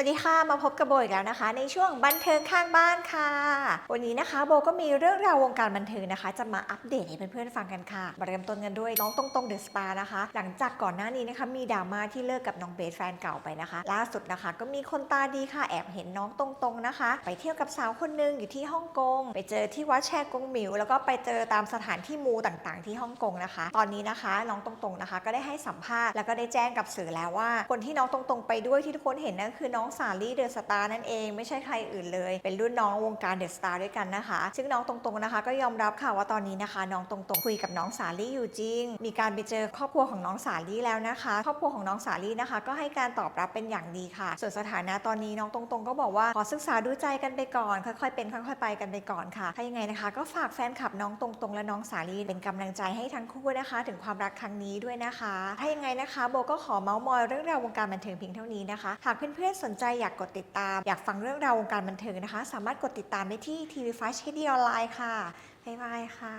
วัสดีค่ะ มาพบกับโบอีกแล้วนะคะ ในช่วงบันเทิงข้างบ้านค่ะ วันนี้นะคะโบก็มีเรื่องราววงการบันเทิงนะคะ จะมาอัปเดตให้เพื่อนๆฟังกันค่ะ มาเริ่มต้นกันด้วยน้องตรงตรงเดอะสตาร์นะคะ หลังจากก่อนหน้านี้นะคะมีดราม่าที่เลิกกับน้องเบสแฟนเก่าไปนะคะ ล่าสุดนะคะ ก็มีคนตาดีค่ะแอบเห็นน้องตรงๆนะคะ ไปเที่ยวกับสาวคนหนึงอยู่ที่ฮ่องกงไปเจอที่วัดแชกงหมิวแล้วก็ไปเจอตามสถานที่มูต่างๆ ที่ฮ่องกงนะคะ ตอนนี้นะคะน้องตรงๆนะคะ ก็ได้ให้สัมภาษณ์แล้วก็ได้แจ้งกับสื่อแล้วว่า คนที่น้องตรงๆไปด้วยที่ทุกคนเห็นนั่นคือน้ององสาลี่เดอะสตาร์นั่นเองไม่ใช่ใครอื่นเลย เป็นรุ่นน้องวงการเดอะสตาร์ด้วยกันนะคะ ซึ่งน้องตรงๆนะคะ ก็ยอมรับค่ะว่าตอนนี้นะคะ น้องตรงๆคุยกับน้องสาลี่อยู่จริง มีการไปเจอครอบครัวของน้องสาลี่แล้วนะคะ ครอบครัวของน้องสาลี่นะคะ ก็ให้การตอบรับเป็นอย่างดีค่ะ ส่วนสถานะตอนนี้น้องตรงๆ ก็บอกว่าขอศึกษาดูใจกันไปก่อน ค่อยๆเป็นค่อยๆไปกันไปก่อนค่ะถ้ายังไงนะคะ ก็ฝากแฟนคลับน้องตรงๆ และน้องสาลีเป็นกำลังใจให้ทั้งคู่นะคะ ถึงความรักครั้งนี้ด้วยนะคะ ถ้ายังไงนะคะโบก็ขอเมาส์มอยเรื่องราววงการบันเทิงเพียงเท่านี้นะคะ หากเพื่อนๆสนใจอยากกดติดตาม อยากฟังเรื่องราววงการบันเทิงนะคะ สามารถกดติดตามได้ที่ TV5 HD ออนไลน์ค่ะบ๊ายบายค่ะ